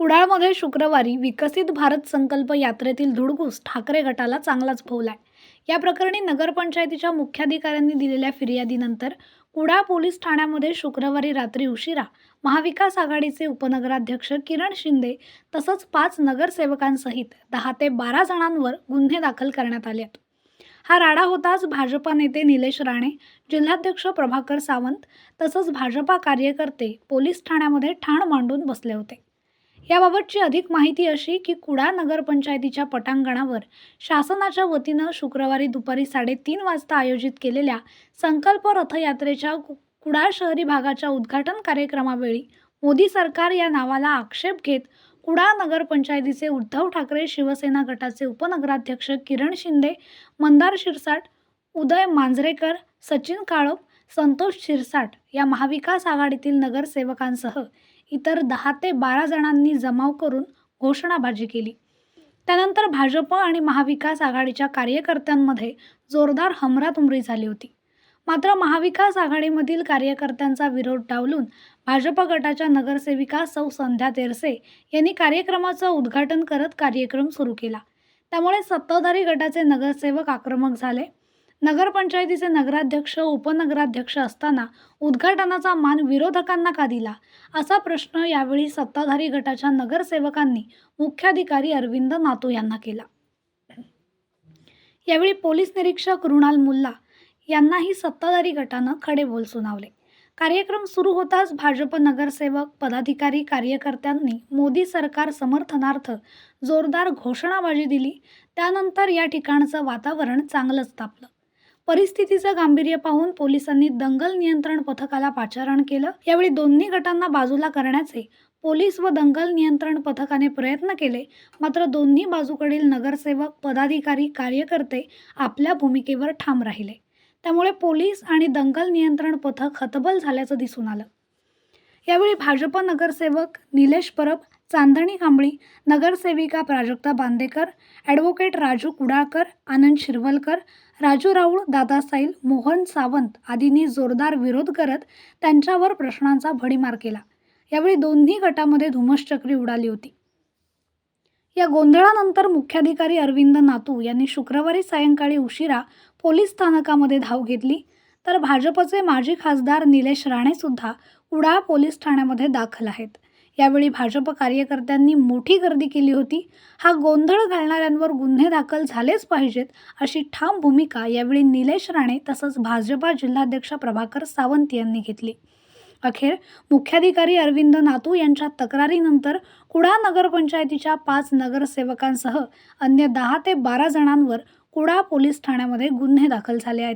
कुडाळमध्ये शुक्रवारी विकसित भारत संकल्प यात्रेतील धुडगूस ठाकरे गटाला चांगलाच भोवलाय या प्रकरणी नगरपंचायतीच्या मुख्याधिकाऱ्यांनी दिलेल्या फिर्यादीनंतर कुडाळ पोलीस ठाण्यामध्ये शुक्रवारी रात्री उशिरा महाविकास आघाडीचे उपनगराध्यक्ष किरण शिंदे तसंच पाच नगरसेवकांसहित दहा ते बारा जणांवर गुन्हे दाखल करण्यात आले आहेत. हा राडा होताच भाजपा नेते निलेश राणे जिल्हाध्यक्ष प्रभाकर सावंत तसंच भाजपा कार्यकर्ते पोलीस ठाण्यामध्ये ठाण मांडून बसले होते. याबाबतची अधिक माहिती अशी की कुडाळ नगरपंचायतीच्या पटांगणावर शासनाच्या वतीनं शुक्रवारी दुपारी साडेतीन वाजता आयोजित केलेल्या संकल्प रथयात्रेच्या कु- कुडाळ शहरी भागाच्या उद्घाटन कार्यक्रमावेळी मोदी सरकार या नावाला आक्षेप घेत कुडाळ नगरपंचायतीचे उद्धव ठाकरे शिवसेना गटाचे उपनगराध्यक्ष किरण शिंदे मंदार शिरसाट उदय मांजरेकर सचिन काळप संतोष शिरसाट या महाविकास आघाडीतील नगरसेवकांसह इतर दहा ते बारा जणांनी जमाव करून घोषणाबाजी केली. त्यानंतर भाजप आणि महाविकास आघाडीच्या कार्यकर्त्यांमध्ये जोरदार हमरातुमरी झाली होती. मात्र महाविकास आघाडीमधील कार्यकर्त्यांचा विरोध डावलून भाजप गटाच्या नगरसेविका सौ संध्या तेरसे यांनी कार्यक्रमाचं उद्घाटन करत कार्यक्रम सुरू केला. त्यामुळे सत्ताधारी गटाचे नगरसेवक आक्रमक झाले. नगरपंचायतीचे नगराध्यक्ष उपनगराध्यक्ष असताना उद्घाटनाचा मान विरोधकांना का दिला? असा प्रश्न यावेळी सत्ताधारी गटाच्या नगरसेवकांनी मुख्याधिकारी अरविंद नातू यांना केला. यावेळी पोलीस निरीक्षक रुणाल मुल्ला यांनाही सत्ताधारी गटानं खडे बोल सुनावले. कार्यक्रम सुरू होताच भाजप नगरसेवक पदाधिकारी कार्यकर्त्यांनी मोदी सरकार समर्थनार्थ जोरदार घोषणाबाजी दिली. त्यानंतर या ठिकाणचं वातावरण चांगलंच तापलं. परिस्थितीचं गांभीर्य पाहून पोलिसांनी दंगल नियंत्रण पथकाला पाचारण केलं. यावेळी दोन्ही गटांना बाजूला करण्याचे पोलीस व दंगल नियंत्रण पथकाने प्रयत्न केले. मात्र दोन्ही बाजूकडील नगरसेवक पदाधिकारी कार्यकर्ते आपल्या भूमिकेवर ठाम राहिले. त्यामुळे पोलीस आणि दंगल नियंत्रण पथक हतबल झाल्याचं दिसून आलं. यावेळी भाजप नगरसेवक निलेश परब चांदणी कांबळी नगरसेविका प्राजक्ता बांदेकर ॲडव्होकेट राजू कुडाळकर आनंद शिरवलकर राजू राऊळ दादा साईल मोहन सावंत आदींनी जोरदार विरोध करत त्यांच्यावर प्रश्नांचा भडीमार केला. यावेळी दोन्ही गटामध्ये धुमश्चक्री उडाली होती. या गोंधळानंतर मुख्याधिकारी अरविंद नातू यांनी शुक्रवारी सायंकाळी उशिरा पोलीस स्थानकामध्ये धाव घेतली. तर भाजपचे माजी खासदार निलेश राणेसुद्धा उडाळ पोलीस ठाण्यामध्ये दाखल आहेत. यावेळी भाजप कार्यकर्त्यांनी मोठी गर्दी केली होती. हा गोंधळ घालणाऱ्यांवर गुन्हे दाखल झालेच पाहिजेत अशी ठाम भूमिका यावेळी निलेश राणे तसंच भाजपा जिल्हाध्यक्ष प्रभाकर सावंत यांनी घेतली. अखेर मुख्याधिकारी अरविंद नातू यांच्या तक्रारीनंतर कुडा नगरपंचायतीच्या पाच नगरसेवकांसह अन्य दहा ते बारा जणांवर कुडा पोलीस ठाण्यामध्ये गुन्हे दाखल झाले आहेत.